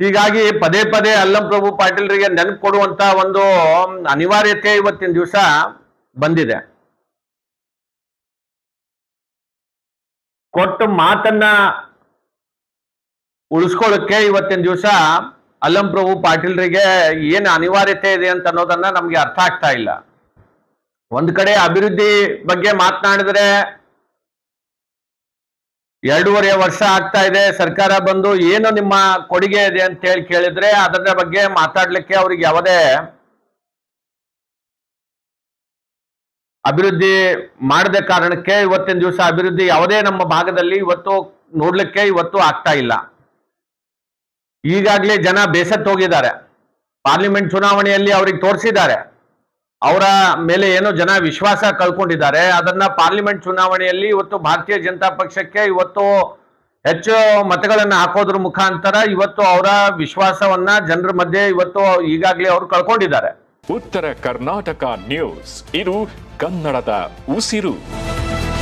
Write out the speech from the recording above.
ಹೀಗಾಗಿ ಪದೇ ಪದೇ ಅಲ್ಲಂ ಪ್ರಭು ಪಾಟೀಲ್ರಿಗೆ ನೆನಪು ಕೊಡುವಂತ ಒಂದು ಅನಿವಾರ್ಯತೆ ಇವತ್ತಿನ ದಿವಸ ಬಂದಿದೆ. ಕೊಟ್ಟ ಮಾತನ್ನ ಉಳಿಸ್ಕೊಳ್ಳಕ್ಕೆ ಇವತ್ತಿನ ದಿವಸ ಅಲ್ಲಂ ಪ್ರಭು ಪಾಟೀಲ್ರಿಗೆ ಏನು ಅನಿವಾರ್ಯತೆ ಇದೆ ಅಂತ ಅನ್ನೋದನ್ನ ನಮ್ಗೆ ಅರ್ಥ ಆಗ್ತಾ ಇಲ್ಲ. ಒಂದ್ ಕಡೆ ಅಭಿವೃದ್ಧಿ ಬಗ್ಗೆ ಮಾತನಾಡಿದ್ರೆ ಎರಡೂವರೆ ವರ್ಷ ಆಗ್ತಾ ಇದೆ, ಸರ್ಕಾರ ಬಂದು ಏನು ನಿಮ್ಮ ಕೊಡುಗೆ ಇದೆ ಅಂತ ಹೇಳಿ ಕೇಳಿದ್ರೆ ಅದರ ಬಗ್ಗೆ ಮಾತಾಡ್ಲಿಕ್ಕೆ ಅವ್ರಿಗೆ ಯಾವುದೇ ಅಭಿವೃದ್ಧಿ ಮಾಡದ ಕಾರಣಕ್ಕೆ ಇವತ್ತಿನ ದಿವಸ ಅಭಿವೃದ್ಧಿ ಯಾವುದೇ ನಮ್ಮ ಭಾಗದಲ್ಲಿ ಇವತ್ತು ನೋಡ್ಲಿಕ್ಕೆ ಇವತ್ತು ಆಗ್ತಾ ಇಲ್ಲ. ಈಗಾಗಲೇ ಜನ ಬೇಸತ್ತು ಹೋಗಿದ್ದಾರೆ ಪಾರ್ಲಿಮೆಂಟ್ ಚುನಾವಣೆಯಲ್ಲಿ ಅವ್ರಿಗೆ ತೋರಿಸಿದ್ದಾರೆ. ಅವರ ಮೇಲೆ ಏನೋ ಜನ ವಿಶ್ವಾಸ ಕಳ್ಕೊಂಡಿದ್ದಾರೆ. ಅದನ್ನ ಪಾರ್ಲಿಮೆಂಟ್ ಚುನಾವಣೆಯಲ್ಲಿ ಇವತ್ತು ಭಾರತೀಯ ಜನತಾ ಪಕ್ಷಕ್ಕೆ ಇವತ್ತು ಹೆಚ್ಚು ಮತಗಳನ್ನ ಹಾಕೋದ್ರ ಮುಖಾಂತರ ಇವತ್ತು ಅವರ ವಿಶ್ವಾಸವನ್ನ ಜನರ ಮಧ್ಯೆ ಇವತ್ತು ಈಗಾಗಲೇ ಅವರು ಕಳ್ಕೊಂಡಿದ್ದಾರೆ. ಉತ್ತರ ಕರ್ನಾಟಕ ನ್ಯೂಸ್. ಇದು ಕನ್ನಡದ ಉಸಿರು.